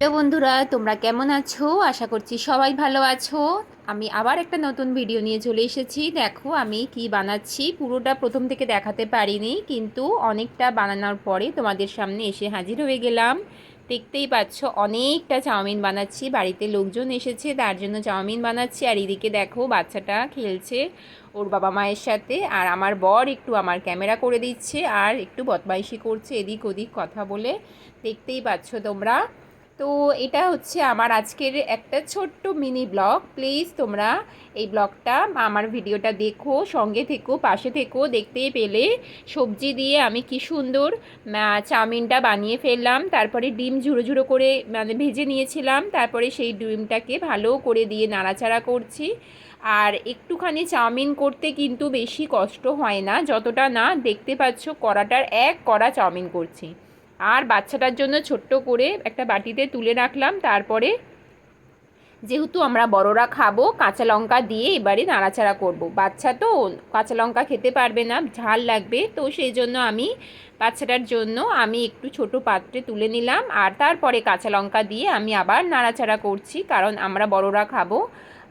Hello বন্ধুরা, তোমরা কেমন আছো? আশা করছি সবাই ভালো আছো। আমি আবার একটা নতুন ভিডিও নিয়ে চলে এসেছি। দেখো, আমি কি বানাচ্ছি? পুরোটা প্রথম থেকে দেখাতে পারিনি, কিন্তু অনেকটা বানানোর পরে তোমাদের সামনে এসে হাজির হয়ে গেলাম। দেখতেই পাচ্ছ, অনেকটা চাউমিন বানাচ্ছি। বাড়িতে লোকজন এসেছে, তার জন্য চাউমিন বানাচ্ছি। আর এদিকে দেখো, বাচ্চাটা খেলছে ওর বাবা মায়ের সাথে। আর আমার বর একটু আমার ক্যামেরা করে দিচ্ছে আর একটু বদমাইশি করছে, এদিক ওদিক কথা বলে। দেখতেই পাচ্ছ তোমরা। তো এটা হচ্ছে আমার আজকের একটা ছোট্ট মিনি ব্লগ। প্লিজ তোমরা এই ব্লগটা আমার ভিডিওটা দেখো, সঙ্গে থেকো, পাশে থেকো দেখতেই পেলে সবজি দিয়ে আমি কি সুন্দর চাউমিনটা বানিয়ে ফেললাম, তারপরে ডিম ঝুড়ো ঝুড়ো করে মানে ভেজে নিয়েছিলাম, তারপরে সেই ডিমটাকে ভালো করে দিয়ে নাড়াচাড়া করছি। আর একটুখানি চাউমিন করতে কিন্তু বেশি কষ্ট হয় না, যতটা না দেখতে পাচ্ছ কড়াটার এক কড়া চাউমিন করছি। আর বাচ্চাটার জন্য ছোট্ট করে একটা বাটিতে তুলে রাখলাম, তারপরে যেহেতু আমরা বড়রা খাব, কাঁচা লঙ্কা দিয়ে এবারে নাড়াচাড়া করব। বাচ্চা তো কাঁচা লঙ্কা খেতে পারবে না, ঝাল লাগবে, তো সেই জন্য আমি বাচ্চাটার জন্য আমি একটু ছোট পাত্রে তুলে নিলাম, আর তারপরে কাঁচা লঙ্কা দিয়ে আমি আবার নাড়াচাড়া করছি, কারণ আমরা বড়রা খাব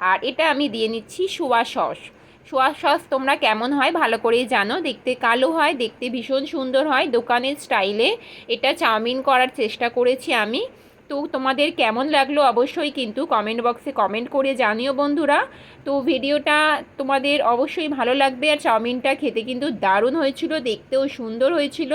আর এটা আমি দিয়ে নিচ্ছি সোয়া সস সোয়া সস তোমরা কেমন হয়? ভালো করেই জানো। দেখতে কালো হয়, দেখতে ভীষণ সুন্দর হয়। দোকানের স্টাইলে এটা চাউমিন করার চেষ্টা করেছি আমি। তো তোমাদের কেমন লাগল অবশ্যই কিন্তু কমেন্ট বক্সে কমেন্ট করে জানিও বন্ধুরা। তো ভিডিওটা তোমাদের অবশ্যই ভালো লাগবে আর চাউমিনটা খেতে কিন্তু দারুণ হয়েছিল, দেখতেও সুন্দর হয়েছিল।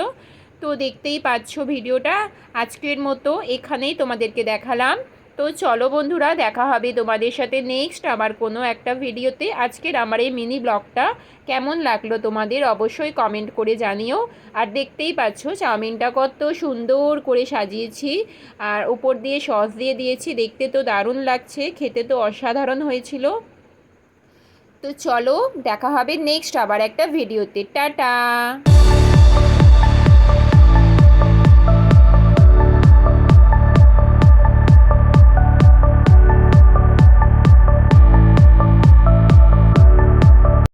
তো দেখতেই পাচ্ছ ভিডিওটা। আজকের মতো এখানেই তোমাদেরকে দেখালাম। তো চলো বন্ধুরা, দেখা হবে তোমাদের সাথে নেক্সট আমার কোনো একটা ভিডিওতে আজকের আমার এই মিনি ব্লগটা কেমন লাগল তোমাদের অবশ্যই কমেন্ট করে জানিও। আর দেখতেই পাচ্ছ, চাউমিনটা কত সুন্দর করে সাজিয়েছি। আর উপর দিয়ে সস দিয়ে দিয়েছি, দেখতে তো দারুণ লাগছে, খেতে তো অসাধারণ হয়েছিল। তো চলো, দেখা হবে নেক্সট আবার একটা ভিডিওতে টাটা!